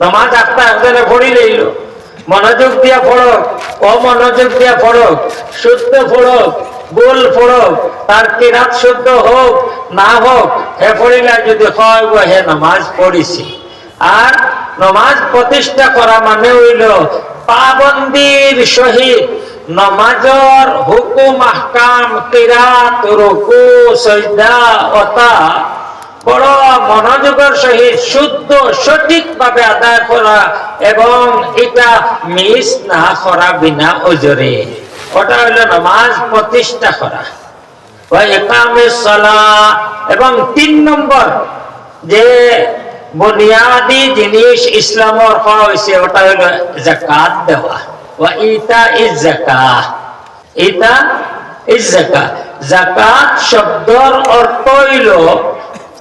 নমাজ আটটা একজনে পড়ি লইল মনোযোগ দিয়া পড়ক অমনোযোগ দিয়া পড়ক শুদ্ধ পড়ক ভুল পড়ক তার কিরাত শুদ্ধ হোক, না হোক, হে পড়িলা যদি হয় হে নামাজ পড়িছি। আর নমাজ প্রতিষ্ঠা করা মানে হইল পাবন্দির সহিত নমাজর হুকুম, আহকাম, কিরাত, রুকু, সজদা অতা বড় মনোযোগের সহিত শুদ্ধ, সঠিকভাবে আদায় করা এবং এটা মিস না করা বিনা ওজরে ওটা হলো নামাজ প্রতিষ্ঠা করা। এবং তিন নম্বর যে বুনিয়াদি জিনিস ইসলামর হওয়া হয়েছে, ওটা হলো জাকাত দেওয়া। ওয়া ইতা ইজ জাকাত ইতা ইজ জাকাত জাকাত শব্দর অর্থ হইল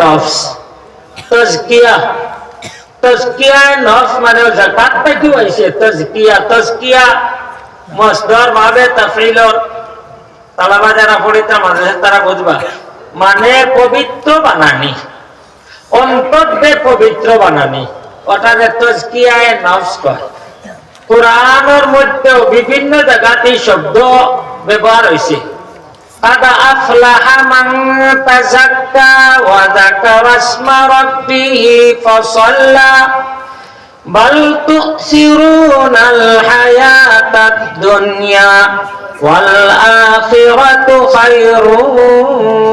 নফস। তজকিয়া। নফস মানে জাকাত থেকে হইছে। তজকিয়া তজকিয়া। মসদর ভাবে তাফিলর তালাবা যারা পড়িতা মাদ্রাসা তারা বুঝবা। মানে পবিত্র বানানি। অন্তর্দে পবিত্র বানানি। ওটাকে তজকিয়ায় নফস কয়। কোরআনের মধ্যেও বিভিন্ন জায়গাতে শব্দ ব্যবহার হয়েছে قد أفلح من تزكى وذكر اسم ربه فصلى بل تؤثرون الحياة الدنيا والآخرة خير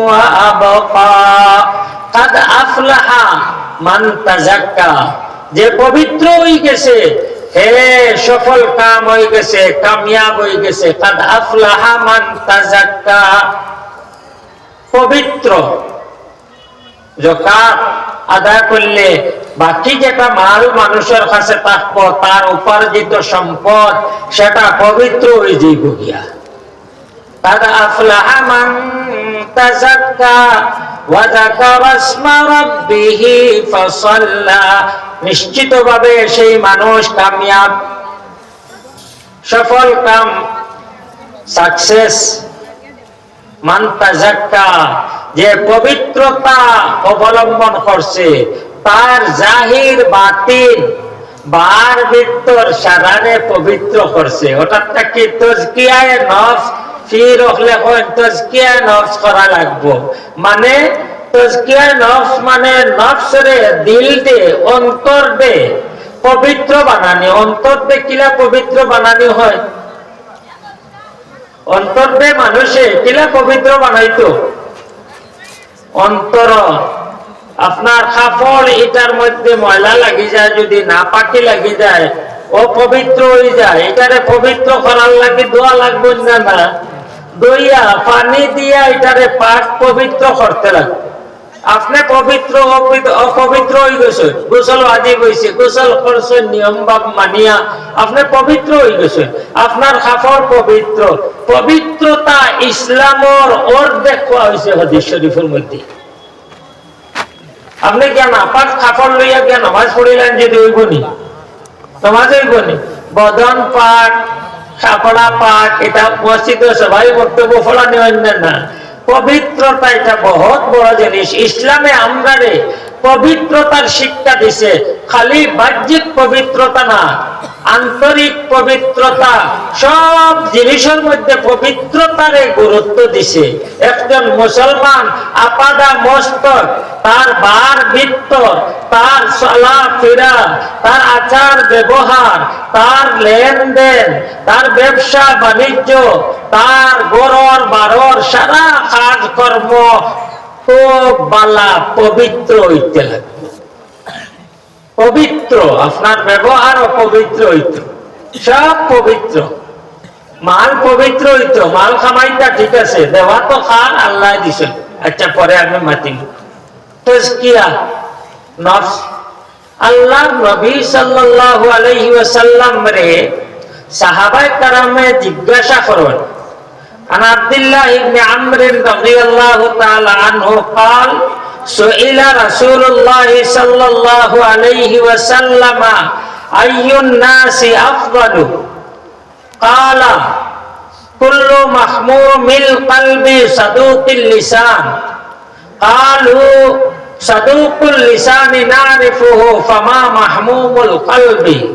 وأبقى قد أفلح من تزكى যে পবিত্র হয়ে গেছে সফল কাম হয়ে গেছে, কামিয়াব হয়ে গেছে। পবিত্র। আদায় করলে বাকি যেটা মাল মানুষের কাছে থাকব, তার উপার্জিত সম্পদ, সেটা পবিত্র হয়ে যাইব গিয়া। قد أفلح من تزكى وذكر اسم ربه فصلى নিশ্চিতভাবে সেই মানুষ কামিয়াব সফল কাম সাকসেস মান তাজাক্কা যে পবিত্রতা অবলম্বন করছে তার জাহির বাতিল বার ভিতর সারারে পবিত্র করছে ওটা কি তজকিয়ায় নফস মানে মানে কিলা মানুষে কিলা পবিত্র বানাইতো? অন্তর। আপনার কাপড় এটার মধ্যে ময়লা লাগি যায়, যদি না পাকি লাগি যায় ও পবিত্র হয়ে যায়। এটারে পবিত্র করার লাগে দোয়া লাগবে না না? দইয়া, পানি দিয়া এটারে পাক পবিত্র করতে লাগবে আপনি পবিত্র, অপবিত্র- হয়ে গেছে। গোসল আজি গেছে গোসল করছেন নিয়ম বাপ মানিয়া। আপনি পবিত্র হয়ে গেছে। আপনার কাপড় পবিত্র। পবিত্রতা ইসলামর অর্ধেক কোয়া হয়েছে হদিস শরীফের মধ্যে। আপনি জ্ঞান আপাত কাপড় লইয়া জ্ঞান নামাজ পড়িলেন যদি ওই বনি নামাজ ওই বদন পাক কাপড়া পাক, এটা মসজিদ সবাই বক্তব্য ফলানি অন্যান্য। না পবিত্রতা এটা বহুত বড় জিনিস। ইসলামে আমরা রে পবিত্রতার শিক্ষা দিছে। খালি বাহ্যিক পবিত্রতা না, আন্তরিক পবিত্রতা সব জিনিসের মধ্যে পবিত্রতারে গুরুত্ব দিছে। একজন মুসলমান আপাদা মস্তক তার বার ভিত্তর তার চলা ফেরা তার আচার ব্যবহার, তার লেনদেন, তার ব্যবসা, বাণিজ্য, তার গরর, বারর, সারা কাজকর্ম বালা, পবিত্র হইতে লাগবে পবিত্র, আপনার হইত। সব পবিত্র। মাল পবিত্র হইতো, মাল খামাইটা ঠিক আছে, দেওয়া তো খান আল্লাহ দিছেন। আচ্ছা পরে আমি মাতিব তজকিয়া আল্লাহ নবী সাল্লাল্লাহু আলাইহি রে সাহাবায়ে কারামে জিজ্ঞাসা করেন عن عبد الله بن عمرو رضي الله تعالى عنه قال سئل رسول الله صلى الله عليه وسلم أي الناس أفضل قال كل محموم القلب صدوق اللسان قالوا صدوق اللسان نعرفه فما محموم القلب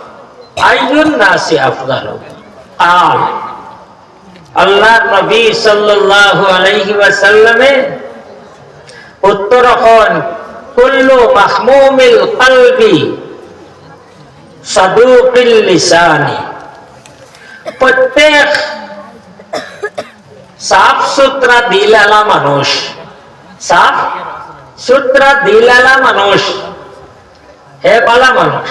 আইয়ুন নাসি আফদাল আল আল্লাহর নবী সাল্লাল্লাহু আলাইহি ওয়াসাল্লামে উত্তর হন কুল্লু মাহমুমিল কলবি প্রত্যেক সাফ সুতরা দিলালা মানুষ সাফ সুতরা দিলালা মানুষ, হে পালা মানুষ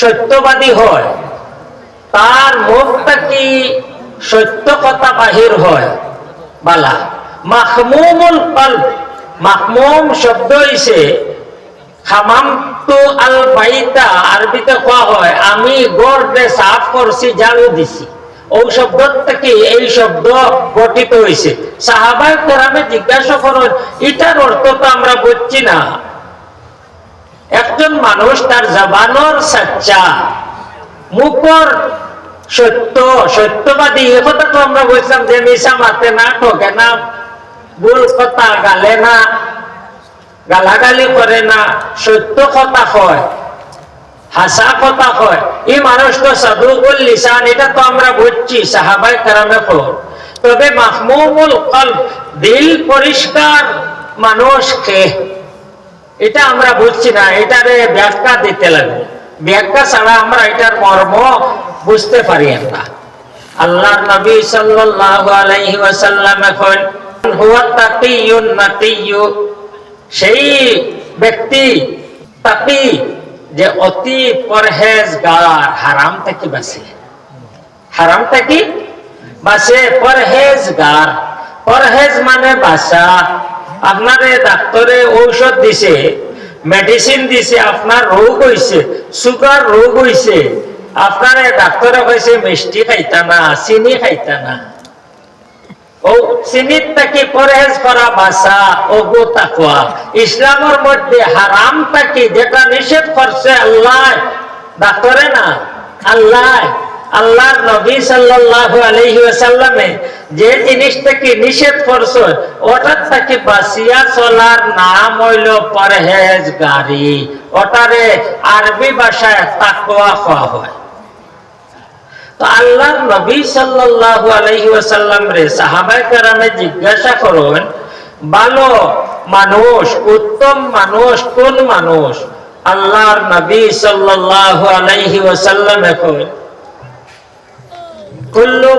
সত্যবাদী হয়, তার মুখ থেকে সত্য কথা বাহির হয়। বালা, মাহমুমুল কলব, মাহমুম শব্দ হইছে আল আরবিতে কোয়া হয়, আমি গড়ে সাফ করছি ঝাড়ু দিছি। ও শব্দ থেকে এই শব্দ গঠিত হয়েছে জিজ্ঞাসা এটার অর্থ তো আমরা বুঝছি না। একজন মানুষ তার মুখর সত্য, সত্যবাদী, এ কথা তো আমরা বলছিলাম যে মাতে না ঠকে না, ভুল কথা গালে না, গালাগালি করে না, সত্য কথা হয় হাসা কথা হয় এই মানুষ তো লিসান, এটা তো আমরা বুঝছি, সাহাবাই কারামে তবে মাহমুমুল কলব দিল পরিষ্কার মানুষকে, এটা আমরা বুঝছি না, এটারে ব্যাখ্যা দিতে লাগবে। ব্যাখ্যা ছাড়া আমরা এটার মর্ম বুঝতে পারি না। আল্লাহর নবী সাল্লাল্লাহু আলাইহি ওয়াসাল্লাম এখন, হুয়া সেই ব্যক্তি তাকি যে অতি পরহেজগার হারাম থেকে বাঁচে হারাম থেকে বাঁচে পরহেজগার। পরহেজ মানে বাসা। আপনারে ডাক্তারে ঔষধ দিছে, মেডিসিন দিছে, আপনার রোগ হইছে, সুগার রোগ হইছে। আপনারে ডাক্তারে কইছে, মিষ্টি খাইতা না, চিনি খাইতা না। পরহেজ ও গো তাকওয়া। ইসলামের মধ্যে থেকে যেটা নিষেধ করছে আল্লাহ ডাক্তারে না? আল্লাহ নবী যে জিনিসটাকে নিষেধ করছে থেকে বাসিয়া চলার নাম হইল পরহেজগারি। ওটারে আরবি ভাষায় তাকওয়া কোয়া হয়। তো আল্লাহর নবী সাল্লাল্লাহু আলাইহি ওয়াসাল্লাম রে জিজ্ঞাসা করেন, ভালো মানুষ, উত্তম মানুষ, কোন মানুষ? আল্লাহর নবী এখন কুল্লু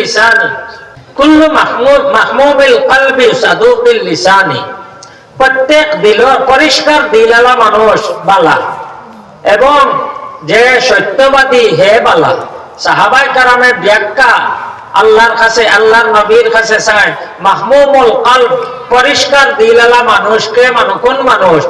লিসানি। কুল্লু মাহমুদ মাহমুবিল লিসানি। প্রত্যেক দিল, পরিষ্কার দিলালা মানুষ বালা। এবং যে সত্যবাদী হে বালা। সাহাবাই কারামে ব্যাখ্যা আল্লাহর কাছে, আল্লাহর নবীর কাছে চায়, মাহমুমুল কাল পরিষ্কার দিলালা মানুষকে মানুষ কোন মানুষ?